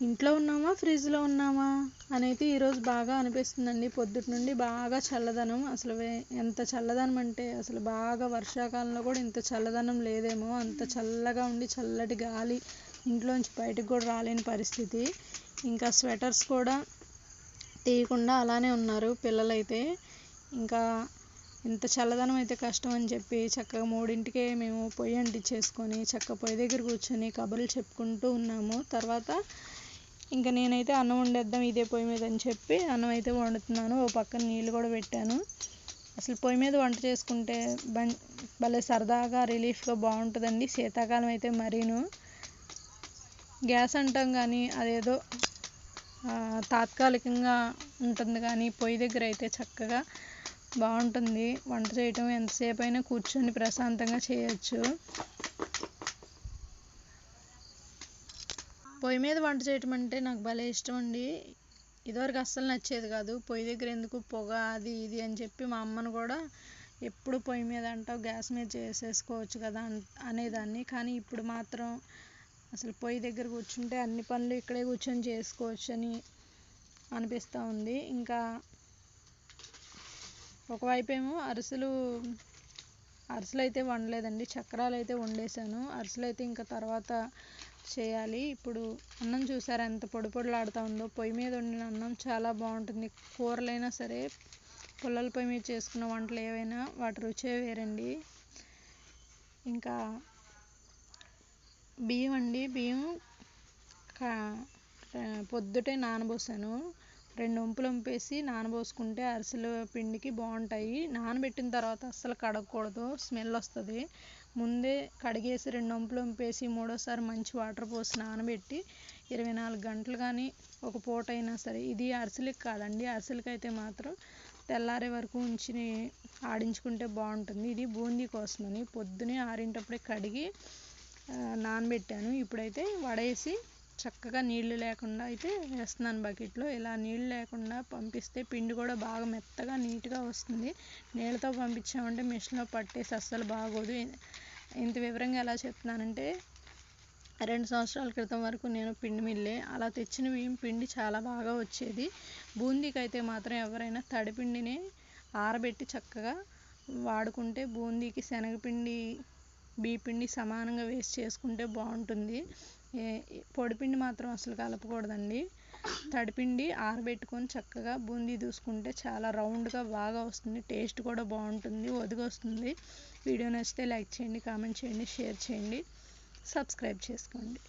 ఇంట్లో ఉన్నామా? ఫ్రిడ్జ్లో ఉన్నామా? అనేది ఈరోజు బాగా అనిపిస్తుందండి. పొద్దుటి నుండి బాగా చల్లదనం. అసలు ఎంత చల్లదనం అంటే అసలు బాగా వర్షాకాలంలో కూడా ఇంత చల్లదనం లేదేమో. అంత చల్లగా ఉండి చల్లటి గాలి ఇంట్లోంచి బయటకు కూడా రాలేని పరిస్థితి. ఇంకా స్వెటర్స్ కూడా తీయకుండా అలానే ఉన్నారు పిల్లలైతే. ఇంకా ఇంత చల్లదనం అయితే కష్టం అని చెప్పి చక్కగా మూడింటికే మేము పొయ్యి అంటించేసుకొని చక్క పొయ్యి దగ్గర కూర్చొని కబుర్లు చెప్పుకుంటూ ఉన్నాము. తర్వాత ఇంకా నేనైతే అన్నం వండేద్దాం ఇదే పొయ్యి మీద అని చెప్పి అన్నం అయితే వండుతున్నాను. ఓ పక్కన నీళ్ళు కూడా పెట్టాను. అసలు పొయ్యి మీద వంట చేసుకుంటే బం భలే సరదాగా రిలీఫ్గా బాగుంటుందండి. శీతాకాలం అయితే మరీను. గ్యాస్ అంటాం కానీ అదేదో తాత్కాలికంగా ఉంటుంది కానీ పొయ్యి దగ్గర అయితే చక్కగా బాగుంటుంది. వంట చేయటం ఎంతసేపు అయినా కూర్చొని ప్రశాంతంగా చేయొచ్చు. పొయ్యి మీద వంట చేయటం అంటే నాకు భలే ఇష్టం అండి ఇదివరకు అస్సలు నచ్చేది కాదు. పొయ్యి దగ్గర ఎందుకు పొగ అది ఇది అని చెప్పి మా అమ్మను కూడా ఎప్పుడు పొయ్యి మీద అంటావు గ్యాస్ మీద చేసేసుకోవచ్చు కదా అనేదాన్ని. కానీ ఇప్పుడు మాత్రం అసలు పొయ్యి దగ్గర కూర్చుంటే అన్ని పనులు ఇక్కడే కూర్చొని చేసుకోవచ్చు అని అనిపిస్తూ ఉంది. ఇంకా ఒకవైపు ఏమో అరిసెలు అరిసెలు అయితే వండలేదండి. చక్రాలు అయితే వండేసాను అరిసెలు అయితే ఇంకా తర్వాత చేయాలి. ఇప్పుడు అన్నం చూసారా ఎంత పొడి పొడిలాడుతూ ఉందో. పొయ్యి మీద వండిన అన్నం చాలా బాగుంటుంది. కూరలైనా సరే పుల్లల పొయ్యి మీద చేసుకున్న వంటలు ఏవైనా వాటి రుచే వేరండి. ఇంకా బియ్యం అండి. బియ్యం కా- పొద్దుటే నానబోసాను. రెండు వంపులు వంపేసి నానబోసుకుంటే అరిసెల పిండికి బాగుంటాయి. నానబెట్టిన తర్వాత అస్సలు కడగకూడదు స్మెల్ వస్తుంది. ముందే కడిగేసి రెండు వంపులు వంపేసి మూడోసారి మంచి వాటర్ పోసి నానబెట్టి ఇరవై నాలుగు గంటలు కానీ ఒక పూట అయినా సరే ఇది అరిసెలకి కాదండి. అరిసెలకి అయితే మాత్రం తెల్లారే వరకు ఉంచి ఆడించుకుంటే బాగుంటుంది. ఇది బూందీ కోసమని పొద్దునే ఆరింటప్పుడే కడిగి నానబెట్టాను. ఇప్పుడైతే వడేసి చక్కగా నీళ్ళు లేకుండా అయితే వేస్తున్నాను బకెట్లో. ఇలా నీళ్ళు లేకుండా పంపిస్తే పిండి కూడా బాగా మెత్తగా నీట్గా వస్తుంది. నీళ్ళతో పంపించామంటే మిషన్లో పట్టేసి అస్సలు బాగోదు. ఇంత వివరంగా ఎలా చెప్తున్నానంటే రెండు సంవత్సరాల క్రితం వరకు నేను పిండి మిల్లే. అలా తెచ్చిన బియ్యం పిండి చాలా బాగా వచ్చేది. బూందీకి అయితే మాత్రం ఎవరైనా తడిపిండినే ఆరబెట్టి చక్కగా వాడుకుంటే బూందీకి శనగపిండి బియ్యపిండి సమానంగా వేస్ట్ చేసుకుంటే బాగుంటుంది. ఏ- పొడిపిండి మాత్రం అసలు కలపకూడదండి. తడిపిండి ఆరబెట్టుకొని చక్కగా బూందీ దూసుకుంటే చాలా రౌండ్గా బాగా వస్తుంది. టేస్ట్ కూడా బాగుంటుంది ఒదిగొస్తుంది వీడియో నచ్చితే లైక్ చేయండి కామెంట్ చేయండి షేర్ చేయండి. సబ్స్క్రైబ్ చేసుకోండి.